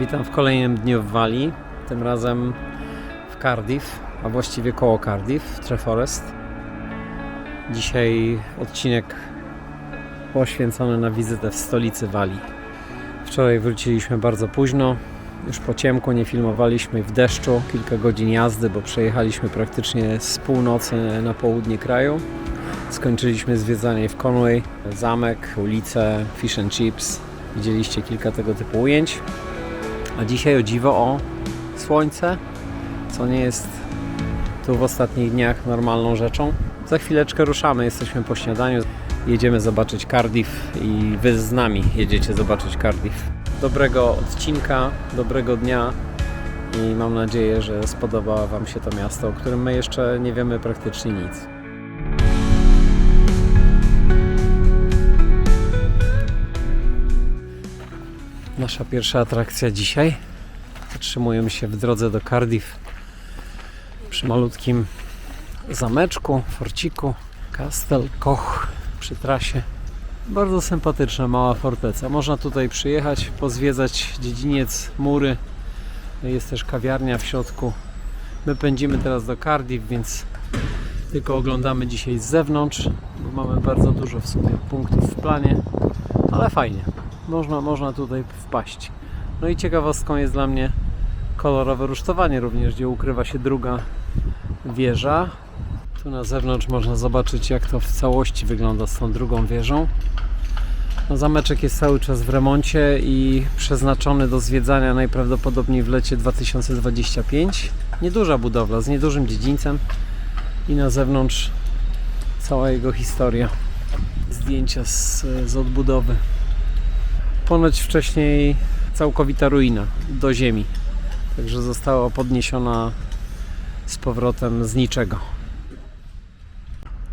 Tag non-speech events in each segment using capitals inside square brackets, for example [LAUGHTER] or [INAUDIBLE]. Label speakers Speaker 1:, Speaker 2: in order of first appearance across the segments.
Speaker 1: Witam w kolejnym dniu w Walii, tym razem w Cardiff, a właściwie koło Cardiff, w Treforest. Dzisiaj odcinek poświęcony na wizytę w stolicy Walii. Wczoraj wróciliśmy bardzo późno, już po ciemku, nie filmowaliśmy w deszczu, kilka godzin jazdy, bo przejechaliśmy praktycznie z północy na południe kraju. Skończyliśmy zwiedzanie w Conway, zamek, ulice, fish and chips. Widzieliście kilka tego typu ujęć. A dzisiaj o dziwo o słońce, co nie jest tu w ostatnich dniach normalną rzeczą. Za chwileczkę ruszamy, jesteśmy po śniadaniu. Jedziemy zobaczyć Cardiff i wy z nami jedziecie zobaczyć Cardiff. Dobrego odcinka, dobrego dnia i mam nadzieję, że spodoba Wam się to miasto, o którym my jeszcze nie wiemy praktycznie nic. Nasza pierwsza atrakcja dzisiaj. Zatrzymujemy się w drodze do Cardiff przy malutkim zameczku, forciku, Castel Koch przy trasie. Bardzo sympatyczna mała forteca. Można tutaj przyjechać, pozwiedzać dziedziniec, mury. Jest też kawiarnia w środku. My pędzimy teraz do Cardiff, więc tylko oglądamy dzisiaj z zewnątrz, bo mamy bardzo dużo w sumie punktów w planie, ale fajnie można, można tutaj wpaść. No i ciekawostką jest dla mnie kolorowe rusztowanie również, gdzie ukrywa się druga wieża. Tu na zewnątrz można zobaczyć jak to w całości wygląda z tą drugą wieżą. No, zameczek jest cały czas w remoncie i przeznaczony do zwiedzania najprawdopodobniej w lecie 2025. Nieduża budowla z niedużym dziedzińcem i na zewnątrz cała jego historia. Zdjęcia z, z odbudowy ponoć wcześniej całkowita ruina do ziemi. Także została podniesiona z powrotem z niczego.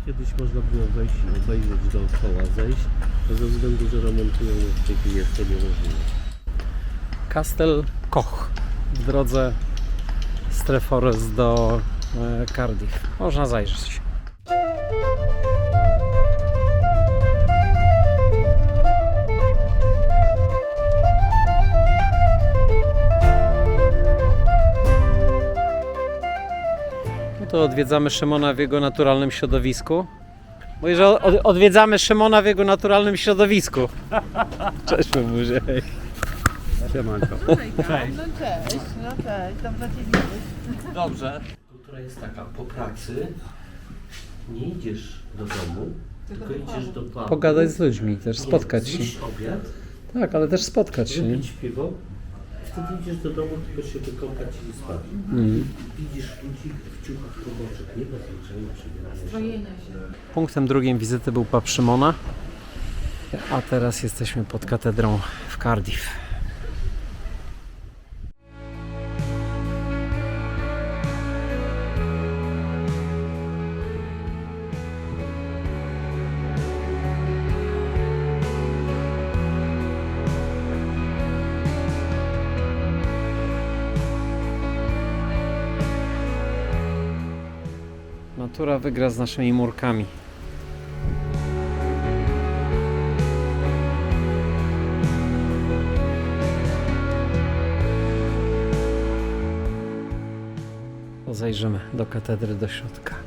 Speaker 2: Kiedyś można było wejść obejrzeć dookoła, zejść, a ze względu, że remontują w tej chwili jest to niemożliwe.
Speaker 1: Castel Koch w drodze z Treforest do e, Cardiff. Można zajrzeć. To odwiedzamy Szymona w jego naturalnym środowisku. Mówię, że od, odwiedzamy Szymona w jego naturalnym środowisku. [LAUGHS] Cześć, Muzie.
Speaker 2: Siemanko.
Speaker 3: No cześć, no cześć, dobrze Cię widzieć.
Speaker 1: Dobrze.
Speaker 2: Kultura jest taka, po pracy nie idziesz do domu, tylko idziesz do pubu.
Speaker 1: Pogadać z ludźmi, też spotkać się.
Speaker 2: zjeść obiad,
Speaker 1: Tak, ale też spotkać się.
Speaker 2: Wypić piwo, wtedy idziesz do domu tylko się wykąpać i spać.
Speaker 1: Mm.
Speaker 2: Widzisz ludzi w ciuchach roboczych, nie bez znaczenia przebierania się.
Speaker 3: Zbrojenia się.
Speaker 1: Punktem drugiej wizyty był pub Szymona, a teraz jesteśmy pod katedrą w Cardiff. Natura wygra z naszymi murkami. Zajrzymy do katedry do środka.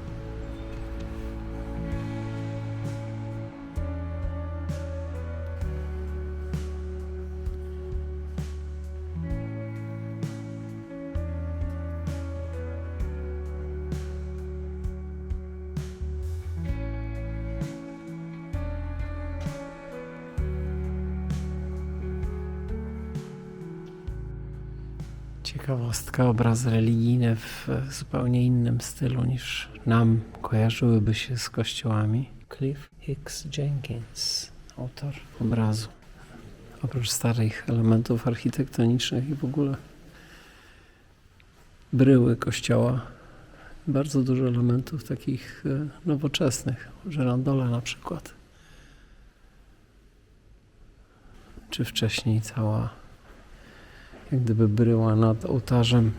Speaker 1: Ciekawostka, obrazy religijne w zupełnie innym stylu niż nam kojarzyłyby się z kościołami. Cliff Hicks Jenkins, autor obrazu. Oprócz starych elementów architektonicznych i w ogóle bryły kościoła, bardzo dużo elementów takich e, nowoczesnych, żerandola na przykład. Czy wcześniej cała jak gdyby bryła nad ołtarzem.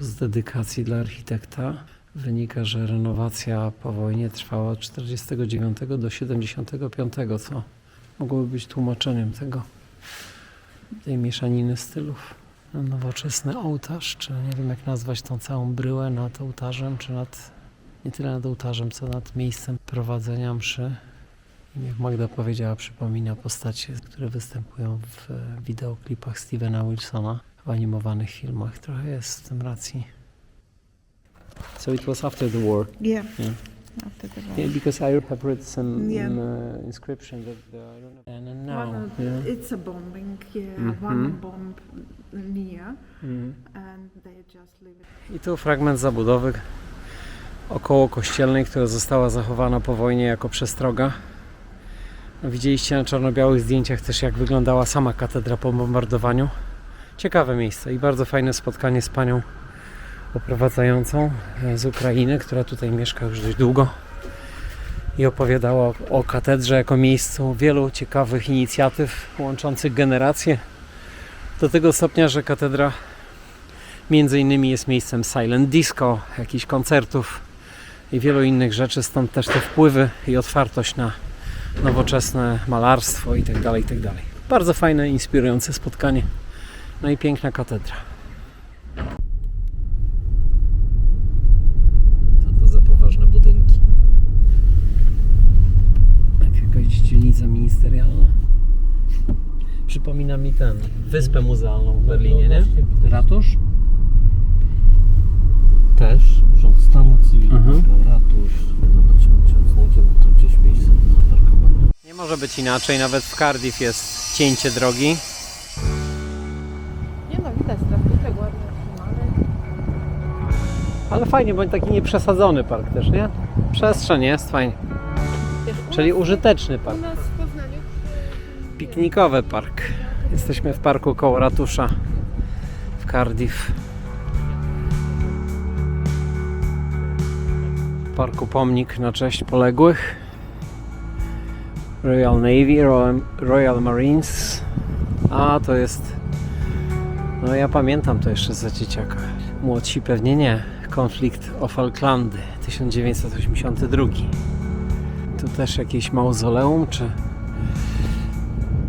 Speaker 1: Z dedykacji dla architekta wynika, że renowacja po wojnie trwała od 49 do 75, co mogłoby być tłumaczeniem tego, tej mieszaniny stylów. Nowoczesny ołtarz, czy nie wiem jak nazwać tą całą bryłę nad ołtarzem, czy nad, nie tyle nad ołtarzem, co nad miejscem prowadzenia mszy. I jak Magda powiedziała, przypomina postacie, które występują w wideoklipach Stevena Wilsona, w animowanych filmach. Trochę jest w tym racji. So it was after the war.
Speaker 3: Yeah.
Speaker 1: Yeah.
Speaker 3: After the war.
Speaker 1: Yeah, because I have read some
Speaker 3: Yeah.
Speaker 1: uh, inscription that the, I don't know. And then now,
Speaker 3: One of-
Speaker 1: yeah.
Speaker 3: It's a bombing, yeah.
Speaker 1: Mhm.
Speaker 3: One bomb near,
Speaker 1: Mm.
Speaker 3: and they just leave it.
Speaker 1: I tu fragment zabudowy około kościelnej, która została zachowana po wojnie jako przestroga. No, Widzieliście na czarno-białych zdjęciach też jak wyglądała sama katedra po bombardowaniu. Ciekawe miejsce i bardzo fajne spotkanie z panią oprowadzającą e, z Ukrainy, która tutaj mieszka już dość długo i opowiadała o, katedrze jako miejscu wielu ciekawych inicjatyw łączących generacje do tego stopnia, że katedra Między innymi jest miejscem silent disco, jakichś koncertów i wielu innych rzeczy, stąd też te wpływy i otwartość na nowoczesne malarstwo itd. itd. Bardzo fajne, inspirujące spotkanie. No i piękna katedra. Co to za poważne budynki? Jak jakaś ministerialna. Przypomina mi ten, wyspę muzealną w Berlinie, nie? Ratusz?
Speaker 2: Też Urząd Stanu Cywilnego,
Speaker 1: Mhm.
Speaker 2: ratusz. Zobaczymy, czy znajdziemy tu gdzieś miejsce do zaparkowania.
Speaker 1: Nie może być inaczej, nawet w Cardiff jest cięcie drogi.
Speaker 3: Nie no, widać trawniczek ładnie utrzymany.
Speaker 1: Ale fajnie, bo taki nieprzesadzony park też, nie? Przestrzeń jest fajnie.
Speaker 3: Wiesz, u
Speaker 1: Czyli
Speaker 3: nas-
Speaker 1: użyteczny
Speaker 3: U
Speaker 1: park.
Speaker 3: nas
Speaker 1: Piknikowy park. Jesteśmy w parku koło ratusza w Cardiff. W parku pomnik na cześć poległych. Royal Navy, Royal, Marines. A to jest. No ja pamiętam to jeszcze za dzieciaka. Młodsi pewnie nie. Konflikt o Falklandy 1982. Tu też jakieś mauzoleum czy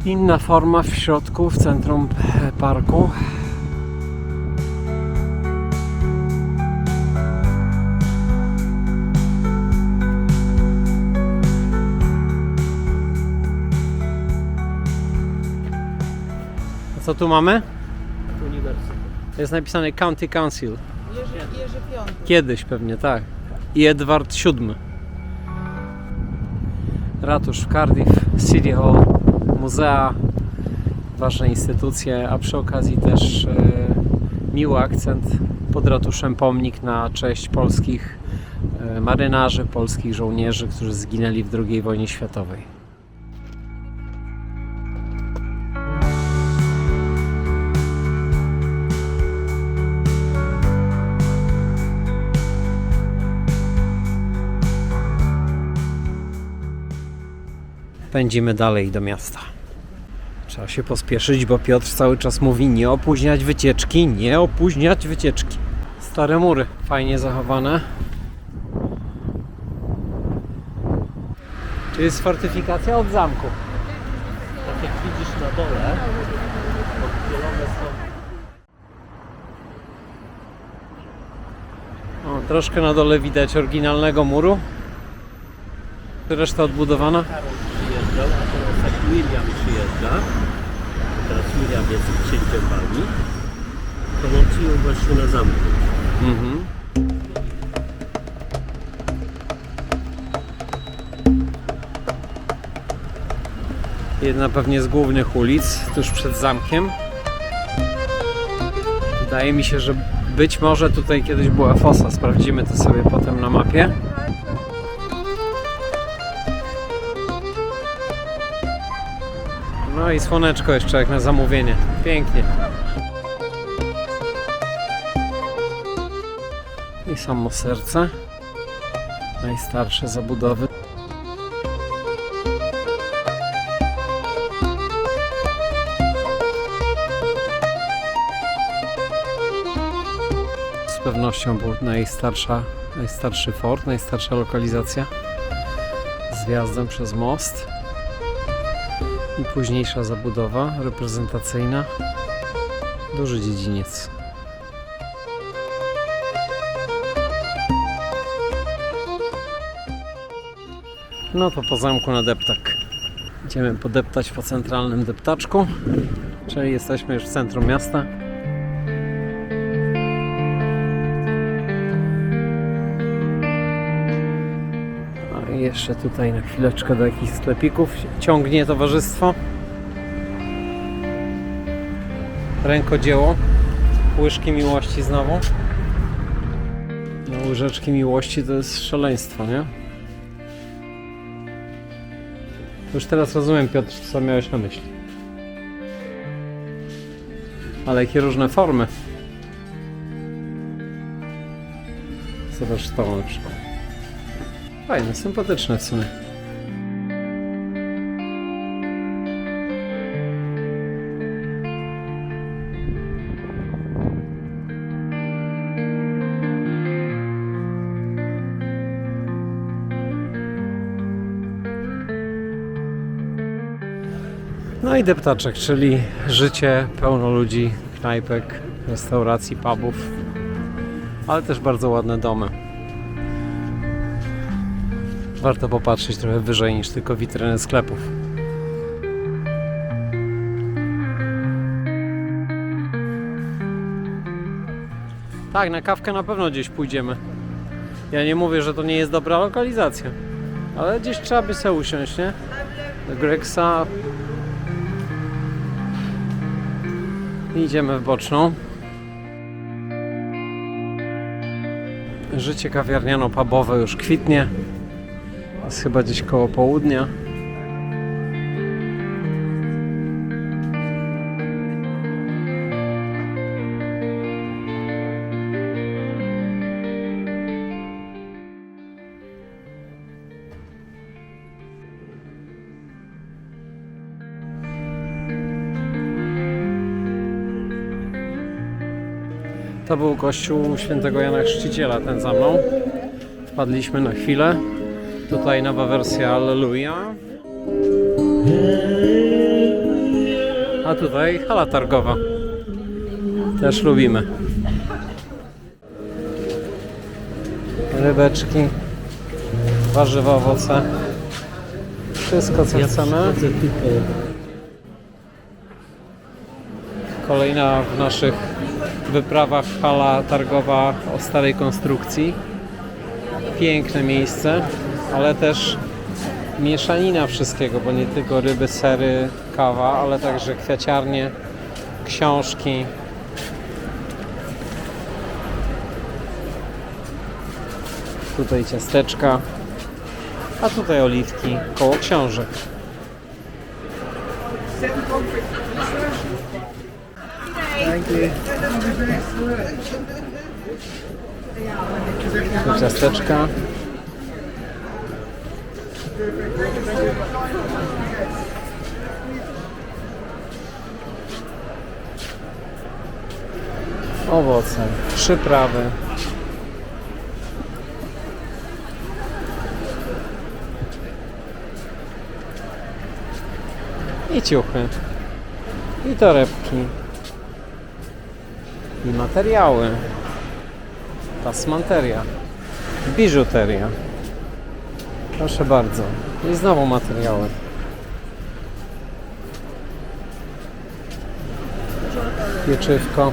Speaker 1: inna forma w środku, w centrum e, parku. A co tu mamy?
Speaker 2: Uniwersytet.
Speaker 1: Jest napisane County Council.
Speaker 3: Jerzy, Jerzy Piąty.
Speaker 1: Kiedyś pewnie, tak. I Edward VII. Ratusz w Cardiff, City Hall, muzea, ważne instytucje, a przy okazji też e, miły akcent pod ratuszem pomnik na cześć polskich e, marynarzy, polskich żołnierzy, którzy zginęli w II wojnie światowej. Pędzimy dalej do miasta. Trzeba się pospieszyć, bo Piotr cały czas mówi nie opóźniać wycieczki, nie opóźniać wycieczki. Stare mury, fajnie zachowane. Czy jest fortyfikacja od zamku?
Speaker 2: Tak jak widzisz na dole, oddzielone są
Speaker 1: O, troszkę na dole widać oryginalnego muru. Reszta odbudowana.
Speaker 2: Przyjeżdżał, a teraz jak William przyjeżdża, teraz William jest księciem Walii, to łączyją właśnie na zamku.
Speaker 1: Mhm. Jedna pewnie z głównych ulic, tuż przed zamkiem. Wydaje mi się, że być może tutaj kiedyś była fosa. Sprawdzimy to sobie potem na mapie. No i słoneczko jeszcze jak na zamówienie. Pięknie. I samo serce. Najstarsze zabudowy. pewnością był najstarsza, najstarszy fort, najstarsza lokalizacja z wjazdem przez most i późniejsza zabudowa reprezentacyjna. Duży dziedziniec. No to po zamku na deptak. Idziemy podeptać po centralnym deptaczku, czyli jesteśmy już w centrum miasta. Jeszcze tutaj na chwileczkę do jakichś sklepików ciągnie towarzystwo. Rękodzieło. Łyżki miłości znowu. No, łyżeczki miłości to jest szaleństwo, nie? Już teraz rozumiem, Piotr, co miałeś na myśli. Ale jakie różne formy. Zobacz to na przykład. Fajne, sympatyczne w sumie. No i deptaczek, czyli życie pełno ludzi, knajpek, restauracji, pubów, ale też bardzo ładne domy. Warto popatrzeć trochę wyżej niż tylko witryny sklepów. Tak, na kawkę na pewno gdzieś pójdziemy. Ja nie mówię, że to nie jest dobra lokalizacja, ale gdzieś trzeba by sobie usiąść, nie? Do Gregsa Idziemy w boczną. Życie kawiarniano-pubowe już kwitnie. Jest chyba gdzieś koło południa. To był kościół świętego Jana Chrzciciela, ten za mną. Wpadliśmy na chwilę. Tutaj nowa wersja Alleluja. A tutaj hala targowa. Też lubimy. Rybeczki, warzywa, owoce. Wszystko co chcemy. Kolejna w naszych wyprawach hala targowa o starej konstrukcji. Piękne miejsce, ale też mieszanina wszystkiego, bo nie tylko ryby, sery, kawa, ale także kwiaciarnie, książki. Tutaj ciasteczka, a tutaj oliwki koło książek. Ciasteczka. Owoce, przyprawy. I ciuchy. I torebki. I materiały. Pasmanteria. Biżuteria. Proszę bardzo. I znowu materiały. Pieczywko.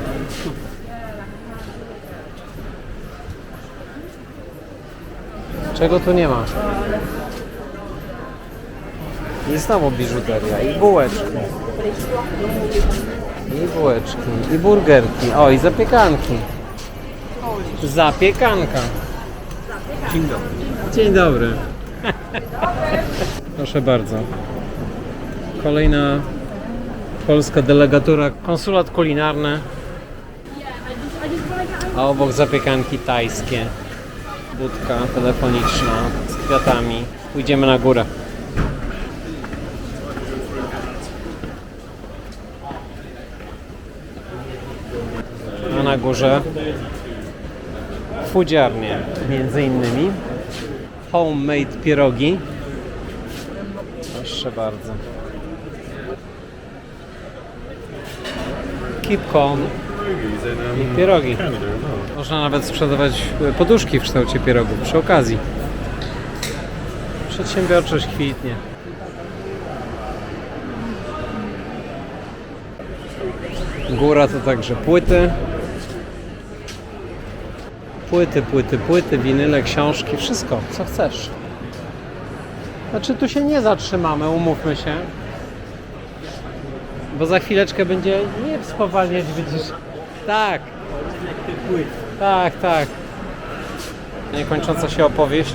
Speaker 1: Czego tu nie ma? I znowu biżuteria. I bułeczki. I bułeczki. I burgerki. O, i zapiekanki. Zapiekanka.
Speaker 2: Dzień dobry.
Speaker 1: Dzień dobry. Proszę bardzo. Kolejna polska delegatura, konsulat kulinarny. A obok zapiekanki tajskie. Budka telefoniczna z kwiatami. Pójdziemy na górę. A na górze Fudziarnie między innymi. Homemade pierogi. Proszę bardzo. Keep calm i pierogi. Można nawet sprzedawać e, poduszki w kształcie pierogów przy okazji. Przedsiębiorczość kwitnie. Góra to także płyty. Płyty, płyty, płyty, winyle, książki, wszystko, co chcesz. Znaczy tu się nie zatrzymamy, umówmy się. Bo za chwileczkę będzie nie spowalniać, widzisz. Tak. Tak, tak. Niekończąca się opowieść.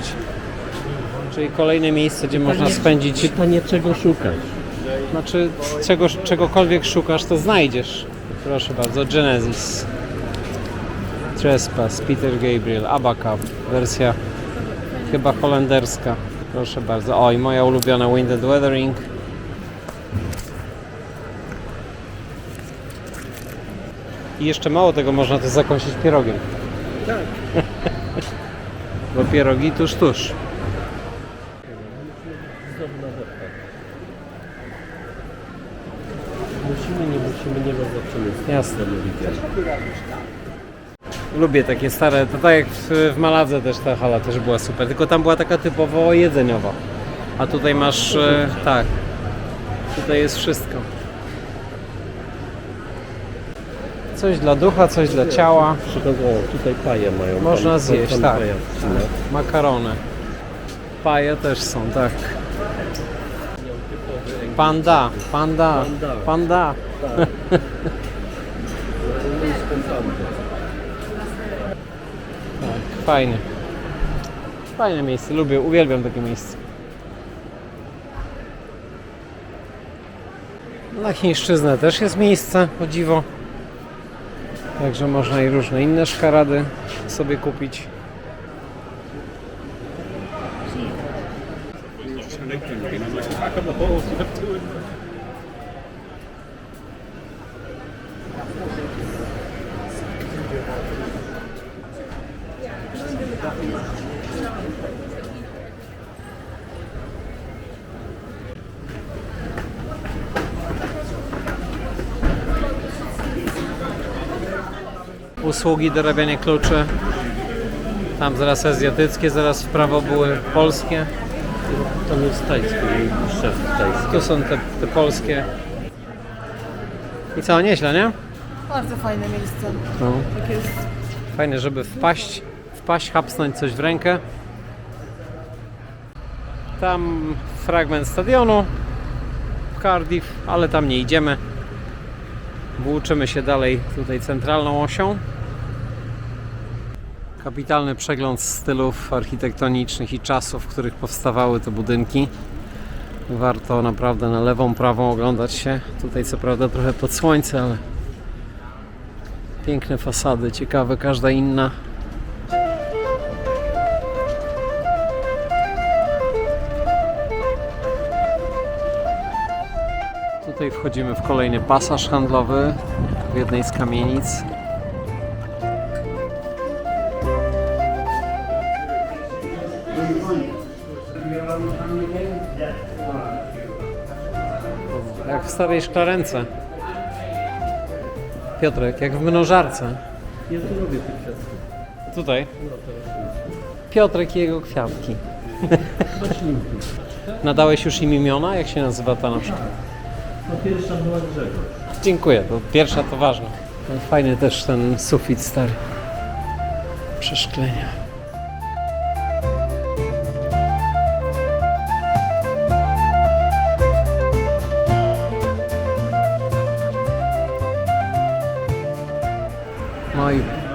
Speaker 1: Czyli kolejne miejsce, gdzie można spędzić.
Speaker 2: Pytanie, czego szukasz?
Speaker 1: Znaczy, czego, czegokolwiek szukasz, to znajdziesz. Proszę bardzo, Genesis. Trespass, Peter Gabriel, Abacab, wersja chyba holenderska. Proszę bardzo. O, i moja ulubiona Winded Weathering. I jeszcze mało tego, można to zakąsić pierogiem.
Speaker 2: Tak. [LAUGHS]
Speaker 1: Bo pierogi tuż, tuż.
Speaker 2: Musimy, nie musimy, nie ma znaczenia.
Speaker 1: Jasne.
Speaker 2: Zamówić.
Speaker 1: Lubię takie stare, to tak jak w, w Maladze też ta hala też była super, tylko tam była taka typowo jedzeniowa. A tutaj masz, e, tak, tutaj jest wszystko. Coś dla ducha, coś dla ciała,
Speaker 2: Przykład, o, tutaj paje mają.
Speaker 1: Można
Speaker 2: Pan-
Speaker 1: zjeść,
Speaker 2: pan
Speaker 1: tak.
Speaker 2: paja wcina.
Speaker 1: makarony. Paje też są, tak. Panda, panda,
Speaker 2: Panda.
Speaker 1: panda. Fajnie. Fajne miejsce, lubię, uwielbiam takie miejsce. Na chińszczyznę też jest miejsce, o dziwo. Także można i różne inne szkarady sobie kupić. Usługi dorabiania kluczy. Tam zaraz azjatyckie, zaraz w prawo były polskie.
Speaker 2: Tam jest tajski, szef tajski.
Speaker 1: Tu są te, te polskie. I co, nieźle, nie?
Speaker 3: Bardzo fajne miejsce.
Speaker 1: No.
Speaker 3: Tak jest.
Speaker 1: Fajne, żeby wpaść, wpaść, hapsnąć coś w rękę. Tam fragment stadionu w Cardiff, ale tam nie idziemy. Włóczymy się dalej tutaj centralną osią. Kapitalny przegląd stylów architektonicznych i czasów, w których powstawały te budynki. Warto naprawdę na lewą, prawą oglądać się. Tutaj co prawda trochę pod słońce, ale Piękne fasady, ciekawe, każda inna. Tutaj wchodzimy w kolejny pasaż handlowy w jednej z kamienic. Starej szklarence. Piotrek, jak w mnożarce.
Speaker 2: Ja tu lubię tych kwiatków.
Speaker 1: Tutaj. Piotrek i jego kwiatki. [LAUGHS] Nadałeś już im imiona? Jak się nazywa ta na przykład?
Speaker 2: No pierwsza była Grzegorz.
Speaker 1: Dziękuję, to pierwsza to ważne. No, Fajny też ten sufit stary. Przeszklenia.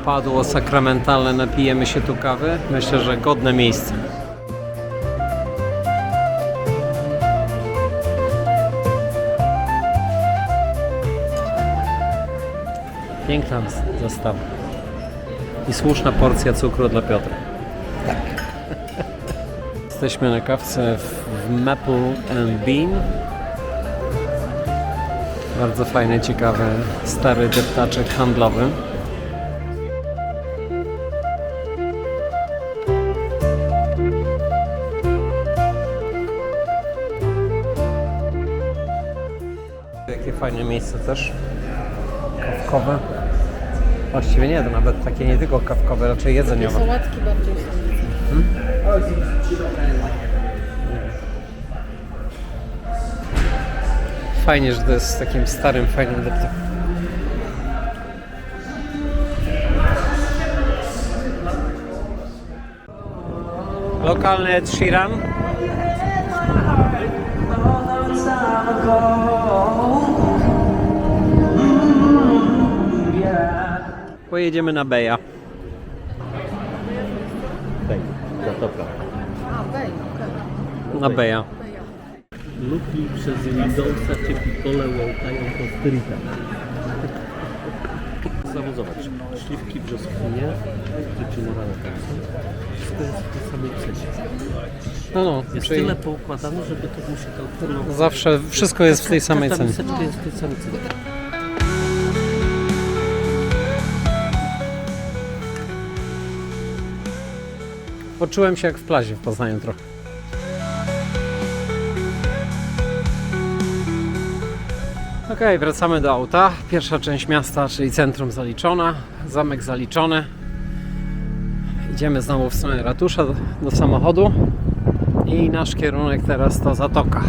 Speaker 1: Padło sakramentalne, napijemy się tu kawy. Myślę, że godne miejsce. Piękna zastawa. I słuszna porcja cukru dla Piotra. Tak. [LAUGHS] Jesteśmy na kawce w Maple and Bean. Bardzo fajny, ciekawy, stary deptaczek handlowy. Fajne miejsce też. Kawkowe. Właściwie nie, to nawet takie nie tylko kawkowe, raczej jedzeniowe.
Speaker 3: Sałatki bardziej są.
Speaker 1: Fajnie, że to jest takim starym, fajnym deptaku. Lokalny Ed Sheeran. Pojedziemy na Beja.
Speaker 2: Bej, zatoka.
Speaker 3: A, okej.
Speaker 1: Na Beja.
Speaker 2: Luki przez Windowsa cię pitole łąkają po streetach. Znowu zobacz, śliwki brzoskwinie, wyczynowane tak są. Wszystko jest w tej samej cenie.
Speaker 1: No, no,
Speaker 2: Jest
Speaker 1: czyli
Speaker 2: tyle poukładane, żeby to mu się kalkulowało.
Speaker 1: zawsze wszystko jest w tej samej cenie.
Speaker 2: jest w tej samej cenie.
Speaker 1: Poczułem się jak w plazie w Poznaniu trochę. Okej, wracamy do auta. Pierwsza część miasta, czyli centrum zaliczona, zamek zaliczony. Idziemy znowu w stronę ratusza do, do samochodu i nasz kierunek teraz to Zatoka.